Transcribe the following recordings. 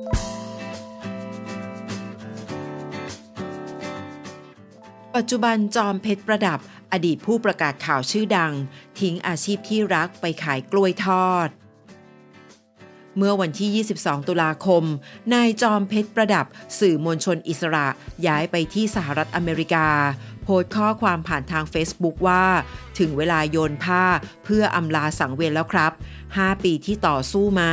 ปัจจุบันจอมเพชรประดับอดีตผู้ประกาศข่าวชื่อดัง ทิ้งอาชีพที่รักไปขายกล้วยทอด เมื่อวันที่ 22 ตุลาคม นายจอมเพชรประดับ สื่อมวลชนอิสระย้ายไปที่สหรัฐอเมริกา โพสต์ข้อความผ่านทาง Facebook ว่า ถึงเวลาโยนผ้าเพื่ออำลาสังเวียนแล้วครับ 5 ปีที่ต่อสู้มา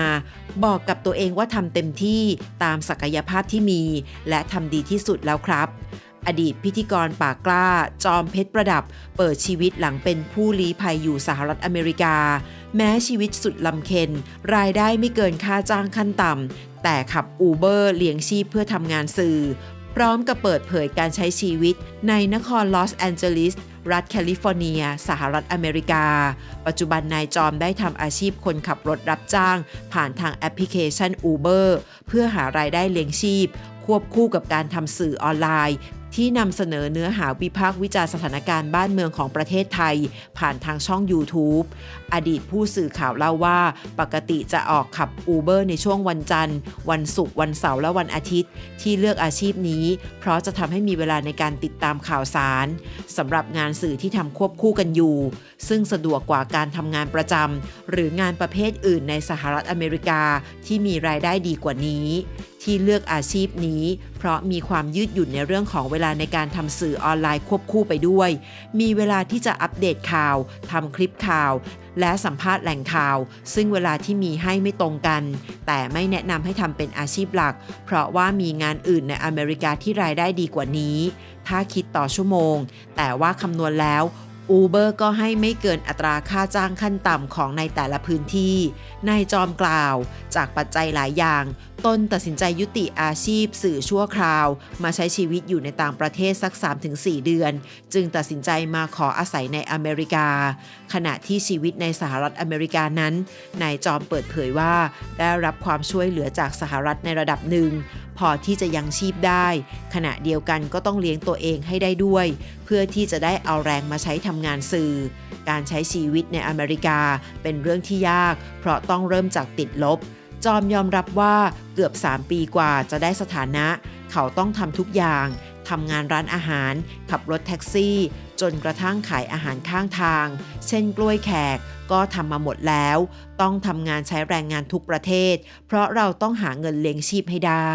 บอกกับตัวเองว่าทำเต็มที่ตามศักยภาพที่มี และทำดีที่สุดแล้วครับ อดีตพิธีกรปากกล้า จอมเพชรประดับ เปิดชีวิตหลังเป็นผู้ลี้ภัยอยู่สหรัฐอเมริกา แม้ชีวิตสุดลำเค็ญรายได้ไม่เกินค่าจ้างขั้นต่ำ แต่ขับอูเบอร์เลี้ยงชีพเพื่อทำงานสื่อ พร้อมกับเปิดเผยการใช้ชีวิตในนครลอสแอนเจลิสรัฐแคลิฟอร์เนีย สหรัฐอเมริกา ปัจจุบันนายจอมได้ทำอาชีพคนขับรถรับจ้าง ผ่านทางแอปพลิเคชัน Uber เพื่อหารายได้เลี้ยงชีพ ควบคู่กับการทำสื่อออนไลน์ ที่นำเสนอเนื้อหาวิพากษ์วิจารณ์สถานการณ์บ้านเมืองของประเทศไทย ผ่านทางช่อง YouTube อดีตผู้สื่อข่าวเล่าว่า ปกติจะออกขับ Uber ในช่วงวันจันทร์ วันศุกร์วันเสาร์และวันอาทิตย์ ที่เลือกอาชีพนี้ เพราะจะทำให้มีเวลาในการติดตามข่าวสารสำหรับงานสื่อที่ทำควบคู่กันอยู่ ซึ่งสะดวกกว่าการทำงานประจำหรืองานประเภทอื่นในสหรัฐอเมริกาที่มีรายได้ดีกว่านี้ ที่เลือกอาชีพนี้ เพราะมีความยืดหยุ่นในเรื่องของเวลาในการทำสื่อออนไลน์ควบคู่ไปด้วย มีเวลาที่จะอัปเดตข่าวทำคลิปข่าว และสัมภาษณ์แหล่งข่าว ซึ่งเวลาที่มีให้ไม่ตรงกัน แต่ไม่แนะนำให้ทำเป็นอาชีพหลัก เพราะว่ามีงานอื่นในอเมริกาที่รายได้ดีกว่านี้ ถ้าคิดต่อชั่วโมง แต่ว่าคำนวณแล้ว Uber ก็ให้ไม่เกินอัตราค่าจ้างขั้นต่ำของในแต่ละพื้นที่ นายจอมกล่าว จากปัจจัยหลายอย่าง ตนตัดสินใจยุติอาชีพสื่อชั่วคราว มาใช้ชีวิตอยู่ในต่างประเทศสัก 3-4 เดือน จึงตัดสินใจมาขออาศัยในอเมริกา ขณะที่ชีวิตในสหรัฐอเมริกานั้น นายจอมเปิดเผยว่าได้รับความช่วยเหลือจากสหรัฐในระดับหนึ่ง พอที่จะยังชีพได้ ขณะเดียวกันก็ต้องเลี้ยงตัวเองให้ได้ด้วย เพื่อที่จะได้เอาแรงมาใช้ทำงานสื่อ การใช้ชีวิตในอเมริกาเป็นเรื่องที่ยาก เพราะต้องเริ่มจากติดลบ จอมยอมรับว่าเกือบ 3 ปีกว่าจะได้สถานะ เขาต้องทำทุกอย่างทำงานร้านอาหาร ขับรถแท็กซี่ จนกระทั่งขายอาหารข้างทาง เช่นกล้วยแขกก็ทำมาหมดแล้ว ต้องทำงานใช้แรงงานทุกประเทศ เพราะเราต้องหาเงินเลี้ยงชีพให้ได้